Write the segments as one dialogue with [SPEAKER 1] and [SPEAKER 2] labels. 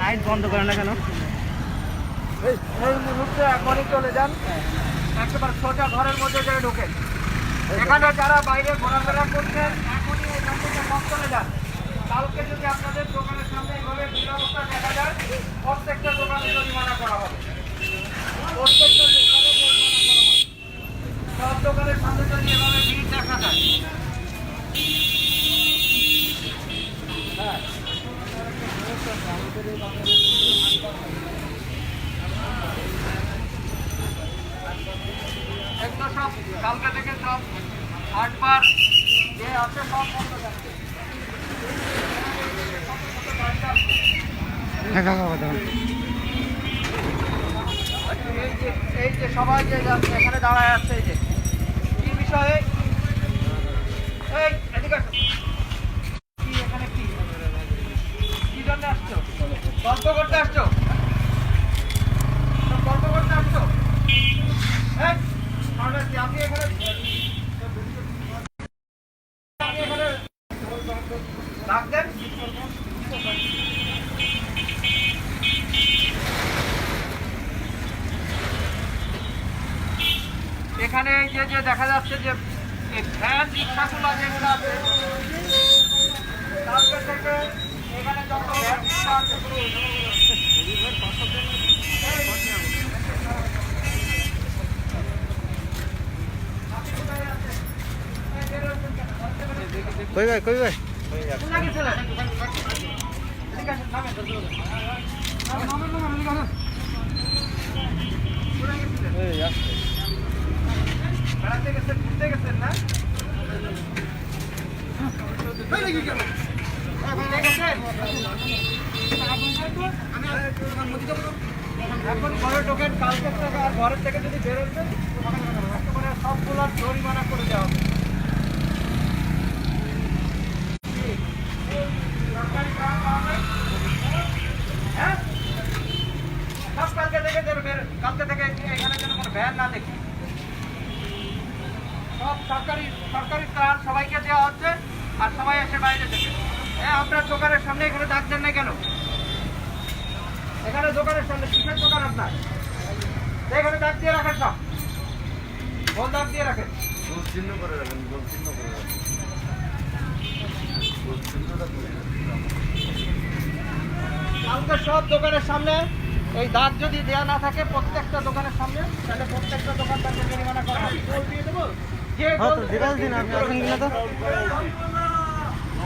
[SPEAKER 1] Light বন্ধ করে না কেন?
[SPEAKER 2] এই মুহূর্তে এখনই চলে যান। একেবারে সোজা ঘরের মধ্যে যেয়ে ঢোকেন। এখানে যারা বাইরে ঘোরাফেরা করছেন এখনই এখান থেকে সব চলে যান। কালকে যদি আপনাদের দোকানের সামনে এইভাবে অবস্থা দেখা যায় প্রত্যেকটা দোকানে জরিমানা করা হবে। প্রত্যেকটা দোকানে জরিমানা করা হবে। সব দোকানের সামনে যদি এভাবে ভিড় দেখা যায় হ্যাঁ এগুলো সব কালকে থেকে সব আটবার যে আছে সব বন্ধ থাকবে এই যে এই যে সবাই যে যাচ্ছে এখানে দাঁড়ায় আছে এই যে কি বিষয়ে এই এদিকে আসো। কি এখানে কি কি জন্য আসছো গল্প করতে আসছো সব গল্প করতে আসছো এই, তাহলে কি আপনি এখানে আপনি এখানে ডাক দেন এখানে এই যে দেখা যাচ্ছে যে এই ভ্যান রিক্সাগুলো যেগুলো আছে কালকে থেকে এখানে যত ভ্যান রিক্সা আছে
[SPEAKER 1] কই ভাই কই ভাই?
[SPEAKER 2] এখন ঘরে ঢোকেন কালকে থেকে আর ঘরের থেকে যদি বেরোবেন একেবারে সবগুলোর জরিমানা করে দেওয়া হবে কালকে থেকে কালকে থেকে এখানে যেন কোনো না দেখি সব সরকারি সরকারি ত্রাণ সবাইকে দেওয়া হচ্ছে। আর সবাই এসে বাইরে থেকে। হ্যাঁ আপনার দোকানের সামনে এখানে ডাক দেন না কেন? এখানে দোকানের সামনে কিসের দোকান আপনার? এখানে ডাক দিয়ে রাখেন সব। বল ডাক দিয়ে রাখেন।
[SPEAKER 3] চিহ্ন করে রাখেন গোল চিহ্ন করে রাখেন। গোল চিহ্নটা করে
[SPEAKER 2] কালকে সব দোকানের সামনে এই দাগ যদি দেওয়া না থাকে প্রত্যেকটা দোকানের সামনে তাহলে প্রত্যেকটা দোকানদারকে জরিমানা করা হবে। যে
[SPEAKER 1] তো
[SPEAKER 2] গোল-
[SPEAKER 1] ঠিক দিন আপনি আসেন কিনা তো?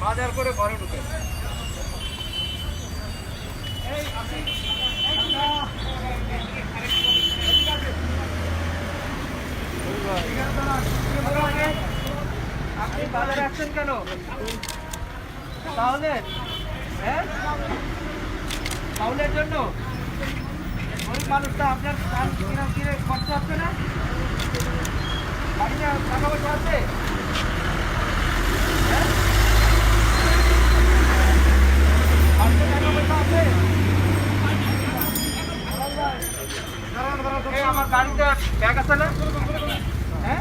[SPEAKER 2] বাজার করে ঘরে ঢুকে। আপনি বাজারে আসছেন কেন? তাহলে হ্যাঁ? তাহলের জন্য? গরিব মানুষটা আপনার কিনা কিনে খরচা হচ্ছে না? আমার গাড়িতে ব্যাগ আছে না হ্যাঁ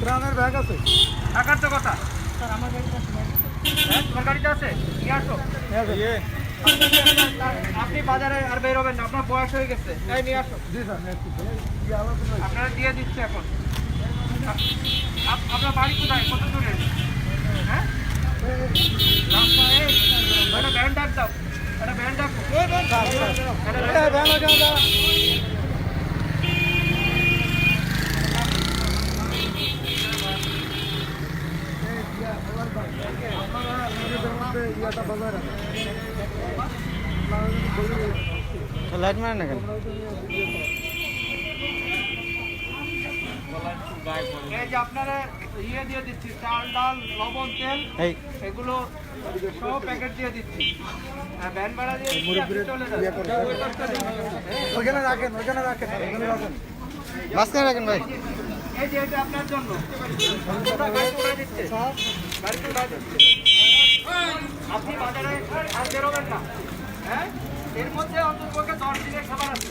[SPEAKER 1] ত্রাণের ব্যাগ আছে
[SPEAKER 2] টাকার তো কথা স্যার আমার গাড়িতে আছে তোমার গাড়িতে আছে নিয়ে আসো আপনি বাজারে আর বেরোবেন না আপনার বয়স হয়ে গেছে। তাই নিয়ে আসো।
[SPEAKER 1] জি স্যার
[SPEAKER 2] আপনারা দিয়ে দিচ্ছে এখন। আপনার বাড়ি কোথায়? কত দূরে? হ্যাঁ? ব্যান্ড দাও। একটা ব্যান্ড ডাক
[SPEAKER 1] লাইট মারে না কেন?
[SPEAKER 2] এই যে আপনারা ইয়ে দিয়ে দিচ্ছি চাল ডাল লবণ তেল
[SPEAKER 1] এই।
[SPEAKER 2] এগুলো সব প্যাকেট দিয়ে দিচ্ছি। ভ্যান ভাড়া দিয়ে।
[SPEAKER 1] ওখানে রাখেন ওখানে রাখেন ওখানে রাখেন। মাঝখানে রাখেন ভাই।
[SPEAKER 2] এই যে আপনার জন্য। আপনি বাজারে আর বেরোবেন না। হ্যাঁ? এর মধ্যে অন্তত দশ দিনের আছে।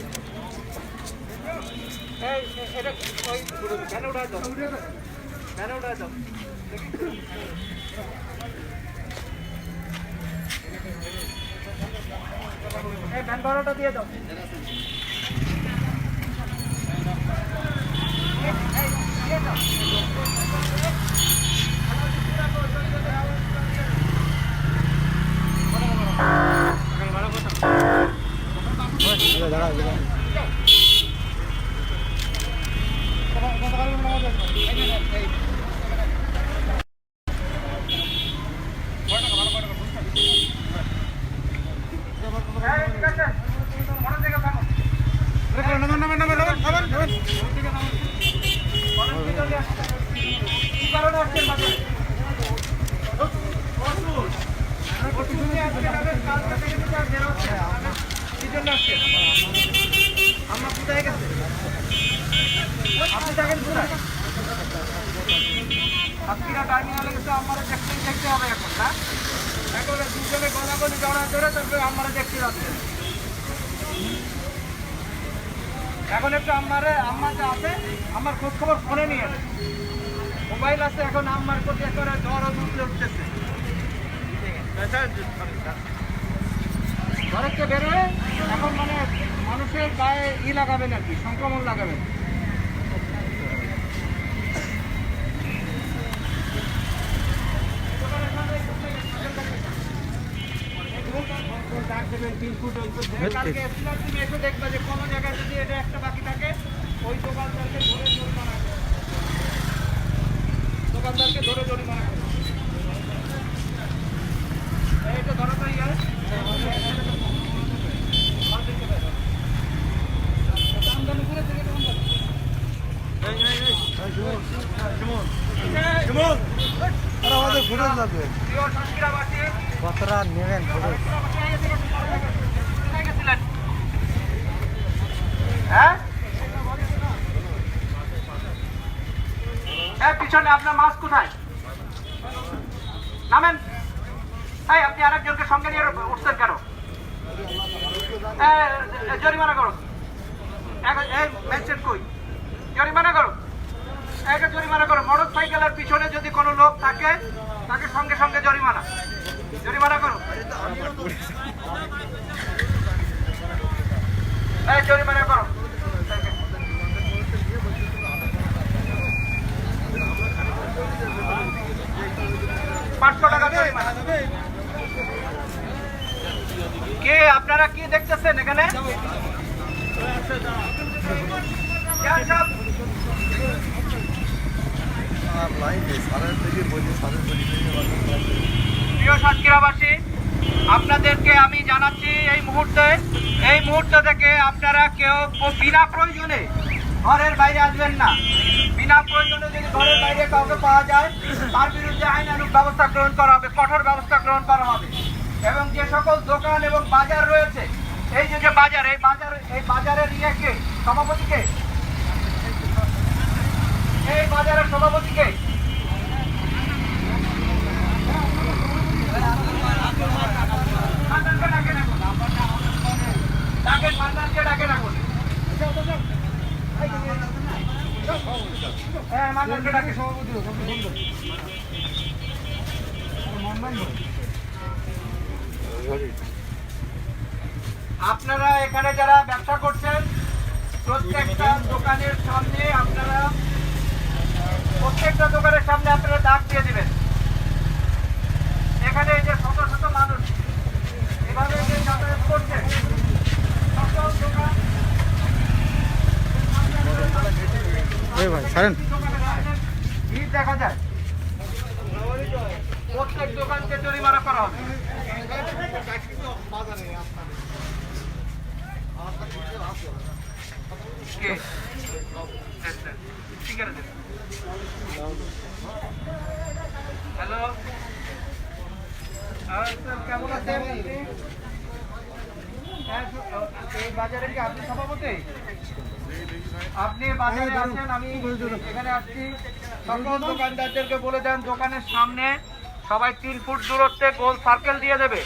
[SPEAKER 2] এই এটা ওই ভ্যানে উঠাই দাও। ভ্যানে উঠাই দাও। এই ভ্যান ভাড়াটা দিয়ে দাও এই, এই, দিয়ে দাও
[SPEAKER 1] দাঁড়া দাঁড়া
[SPEAKER 2] এই, ঠিক আছে মনে থেকে থাকো
[SPEAKER 1] নামান নামান নামান নামান নামান নামান
[SPEAKER 2] কি কারণে আসছেন বাজারে? ওষুধ নিয়ে আজকে যাবেন, কালকে থেকে তো আর বেরোচ্ছে না। কি জন্য আসছেন? আমার কোথায় গেছে? আপনি থাকেন কোথায়? সাতক্ষীরা টার্মিনালে গেছে আমার দেখতেই দেখতে হবে এখন না এখন দুজনে গলাগলি জড়া ধরে তারপরে আমার দেখতে যাচ্ছে এখন একটু আমারে আম্মা যে আছে আমার খোঁজ খবর ফোনে নিয়ে। মোবাইল আছে, এখন আম্মার প্রতি একবারে জ্বর উঠলে উঠতেছে ঘরের বেরোয় এখন মানে মানুষের গায়ে ই লাগাবেন আর কি, সংক্রমণ লাগাবেন কালকে এসেছিলাম, তুমি এসে দেখবে যে কোনো জায়গায় যদি এটা একটা বাকি থাকে ওই দোকানদারকে ধরে জরিমানা করো। দোকানদারকে ধরে তো ইয়ার। দাম দাম করে থেকে দাম দাম।
[SPEAKER 1] আর আমাদের ফুটেজ লাগবে
[SPEAKER 2] প্রিয় সাতক্ষীরাবাসী,
[SPEAKER 1] কতটা নেবেন ফুটেজ
[SPEAKER 2] কোথায় গেছিলেন? হ্যাঁ এই পিছনে আপনার মাছ কোথায় নামেন এই আপনি আরেকজনকে সঙ্গে নিয়ে উঠছেন কেন এ, এ, জরিমানা করো এক- এই ম্যাজিস্ট্রেট কই জরিমানা করো একটা জরিমানা করো মোটর সাইকেলের পিছনে যদি কোনো লোক থাকে তাকে সঙ্গে সঙ্গে জরিমানা জরিমানা করো এই জরিমানা করো পাঁচশো টাকা জরিমানা কে আপনারা কি দেখতেছেন এখানে যান সব।
[SPEAKER 3] আর লাইনে সারের থেকে বলি সারের বলি থেকে
[SPEAKER 2] প্রিয় সাতক্ষীরাবাসী, আপনাদেরকে আমি জানাচ্ছি এই মুহূর্তে, এই মুহূর্ত থেকে আপনারা কেউ বিনা প্রয়োজনে ঘরের বাইরে আসবেন না। বিনা প্রয়োজনে যদি ঘরের বাইরে কাউকে পাওয়া যায়, তার বিরুদ্ধে আইনানুগ ব্যবস্থা গ্রহণ করা হবে, কঠোর ব্যবস্থা গ্রহণ করা হবে। এবং যে সকল দোকান এবং বাজার রয়েছে, এই যে যে বাজার, এই বাজার, এই বাজারের ইয়েকে, সভাপতিকে, এই বাজারের সভাপতিকে মান্নানকে ডাকে রাখুন। ডাকেন, মান্নানকে ডাকে রাখুন। হ্যাঁ, মান্নানকে ডাকে। আপনারা এখানে যারা ব্যবসা করছেন প্রত্যেকটা দোকানের সামনে আপনারা প্রত্যেকটা দোকানের সামনে আপনারা দাগ দিয়ে দিবেন এখানে এই যে শত শত মানুষ এভাবে যে যাতায়াত করছে সকল দোকান
[SPEAKER 1] এই ভাই ছাড়েন
[SPEAKER 2] দোকানের সামনে ভিড় দেখা যায় প্রত্যেক দোকানকে জরিমানা করা হবে কে? আচ্ছা ঠিক আছে হ্যালো স্যার কেমন আছেন আপনি? হ্যাঁ, বাজারে আমি এখানে আসছি সকল দোকানদারদেরকে বলে দেন দোকানের সামনে সবাই তিন ফুট দূরত্বে গোল সার্কেল দিয়ে দেবে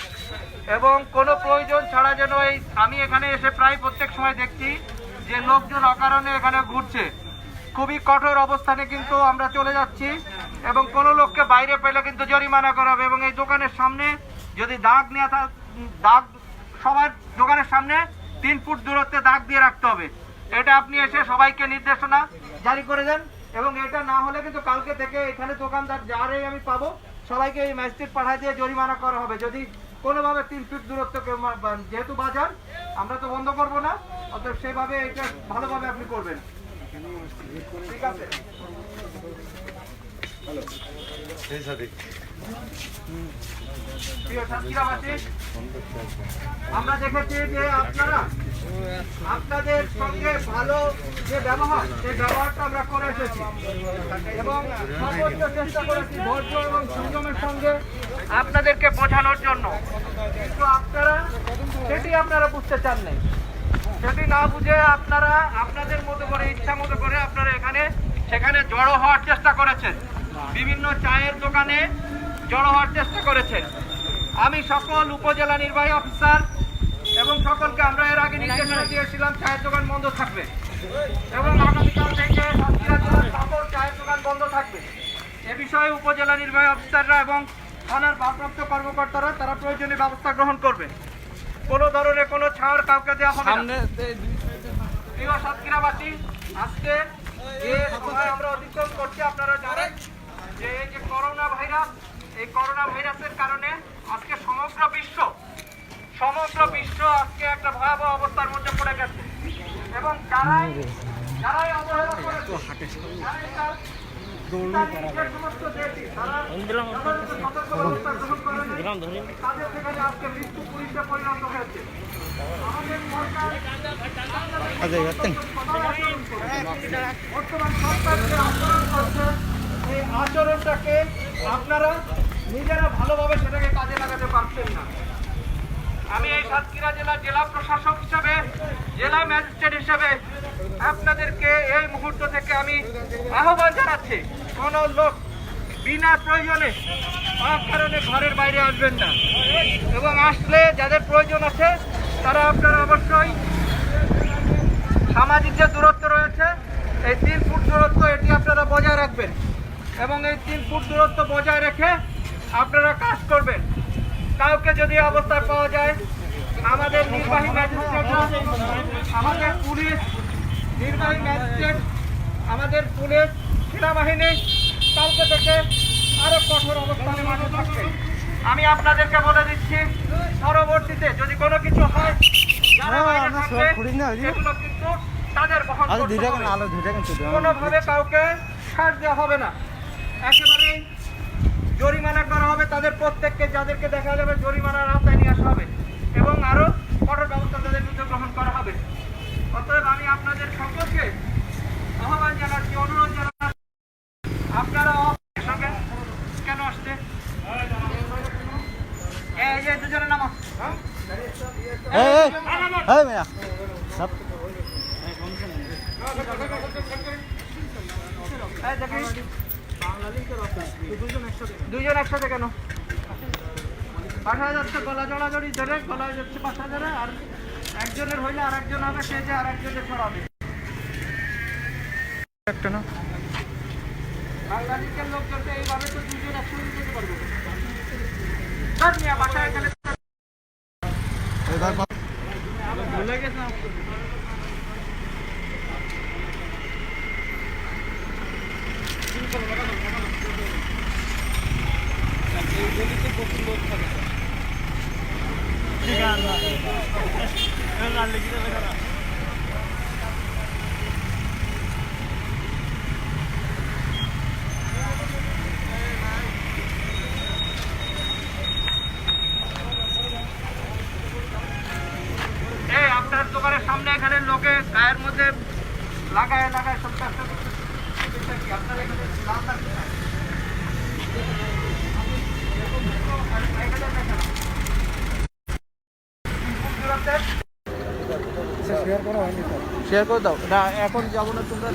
[SPEAKER 2] এবং কোনো প্রয়োজন ছাড়া যেন এই আমি এখানে এসে প্রায় প্রত্যেক সময় দেখছি যে লোকজন অকারণে এখানে ঘুরছে খুবই কঠোর অবস্থানে কিন্তু আমরা চলে যাচ্ছি এবং কোনো লোককে বাইরে পেলে কিন্তু জরিমানা করা হবে এবং এই দোকানের সামনে যদি দাগ নেওয়া দাগ সবার দোকানের সামনে তিন ফুট দূরত্বে দাগ দিয়ে রাখতে হবে। এটা আপনি এসে সবাইকে নির্দেশনা জারি করে দেন এবং এটা না হলে কিন্তু কালকে থেকে এখানে দোকানদার যারাই আমি পাবো, সবাইকে এই ম্যাজিস্ট্রেট পাঠায় দিয়ে জরিমানা করা হবে। যদি কোনোভাবে তিন ফিট দূরত্ব যেহেতু বাজার, আমরা তো বন্ধ করব না, অতএব সেভাবে এটা ভালোভাবে আপনি করবেন। আমরা দেখেছি যে আপনারা আপনাদের সঙ্গে ভালো যে ব্যবহার সেই ব্যবহারটা আমরা করে এসেছি এবং সর্বোচ্চ চেষ্টা করেছি ধৈর্য এবং সংযমের সঙ্গে আপনাদেরকে বোঝানোর জন্য। কিন্তু আপনারা সেটি আপনারা বুঝতে চান নাই। সেটি না বুঝে আপনারা আপনাদের মতো করে, ইচ্ছা মতো করে আপনারা এখানে, সেখানে জড়ো হওয়ার চেষ্টা করেছেন। বিভিন্ন চায়ের দোকানে জড়ো হওয়ার চেষ্টা করেছেন। আমি সকল উপজেলা নির্বাহী অফিসার এবং সকলকে আমরা এর আগে নির্দেশনা দিয়েছিলাম, চায়ের দোকান বন্ধ থাকবে। এবং আগামীকাল থেকে সকল চায়ের দোকান বন্ধ থাকবে। এ বিষয়ে উপজেলা নির্বাহী অফিসাররা এবং থানার ভারপ্রাপ্ত কর্মকর্তারা তারা প্রয়োজনীয় ব্যবস্থা গ্রহণ করবে কোনো ধরনের কোনো ছাড় কাউকে দেওয়া হবে না। প্রিয় সাতক্ষীরাবাসী আজকে যে সময় আমরা অতিক্রম করছি আপনারা জানেন যে এই যে করোনা ভাইরাস এই করোনা ভাইরাসের কারণে আজকে সমগ্র বিশ্ব সমগ্র বিশ্ব আজকে একটা ভয়াবহ অবস্থার মধ্যে পড়ে গেছে। এবং যারাই যারাই অবহেলা করেছে বর্তমান সরকার যে আচরণ করছে। এই আচরণটাকে আপনারা নিজেরা ভালোভাবে সেটাকে কাজে লাগাতে পারছেন না। আমি এই সাতক্ষীরা জেলা জেলা প্রশাসক হিসাবে জেলা ম্যাজিস্ট্রেট হিসাবে আপনাদেরকে এই মুহূর্ত থেকে আমি আহ্বান জানাচ্ছি। কোন লোক বিনা প্রয়োজনে কারণে ঘরের বাইরে আসবেন না। এবং আসলে যাদের প্রয়োজন আছে, তারা আপনারা অবশ্যই সামাজিক যে দূরত্ব রয়েছে, এই তিন ফুট দূরত্ব এটি আপনারা বজায় রাখবেন। এবং এই তিন ফুট দূরত্ব বজায় রেখে আপনারা কাজ করবেন। কাউকে যদি এই অবস্থায় পাওয়া যায়, আমাদের নির্বাহী ম্যাজিস্ট্রেটরা আমাদের পুলিশ, নির্বাহী ম্যাজিস্ট্রেট, আমাদের পুলিশ, সেনাবাহিনী কালকে থেকে আরও কঠোর অবস্থানে মাঠে থাকবে। আমি আপনাদেরকে বলে দিচ্ছি পরবর্তীতে যদি কোনো কিছু হয় যারা
[SPEAKER 1] হ্যাঁ,
[SPEAKER 2] বাইরে থাকবে,
[SPEAKER 1] করি না, ওই যে।
[SPEAKER 2] সেগুলো কিন্তু তাদের বহন করতে
[SPEAKER 1] দুইটা
[SPEAKER 2] হবে।
[SPEAKER 1] আলো দুইটা কিন্তু
[SPEAKER 2] কোনোভাবে কাউকে ছাড় দেওয়া হবে না। একেবারেই জরিমানা করা হবে তাদের প্রত্যেককে যাদেরকে দেখা যাবে জরিমানার আওতায় নিয়ে আসা হবে। এবং আরও কঠোর ব্যবস্থা তাদের বিরুদ্ধে গ্রহণ করা হবে। অতএব আমি আপনাদের সকলকে আহ্বান জানাচ্ছি অনুরোধ জানাচ্ছি আপনারা সঙ্গে কেন আসছে দুজনের নাম। দুজন একসাথে কেন? পাঠা যাচ্ছে গলা জড়াজড়ি ধরে গলায় যাচ্ছে পাঠা ধরে আর একজনের হইলে আর একজন হবে সে যে আর একজনের ছড়াবে
[SPEAKER 1] একটা না?
[SPEAKER 2] বাংলাদেশের লোকজনকে এইভাবে তো দুজন একসঙ্গে যেতে পারব
[SPEAKER 1] এবার
[SPEAKER 2] ভুলে গেছিলাম এই আপনার দোকানের সামনে এখানে লোকে গায়ের মধ্যে
[SPEAKER 3] লাগায় লাগায় সব কাজটা করতেছে বিষয় কি আপনারা এখানে লাভ রাখতে চান
[SPEAKER 2] শেয়ার করা হয়নি স্যার
[SPEAKER 3] শেয়ার করে দাও। না এখন যাব না তোমরা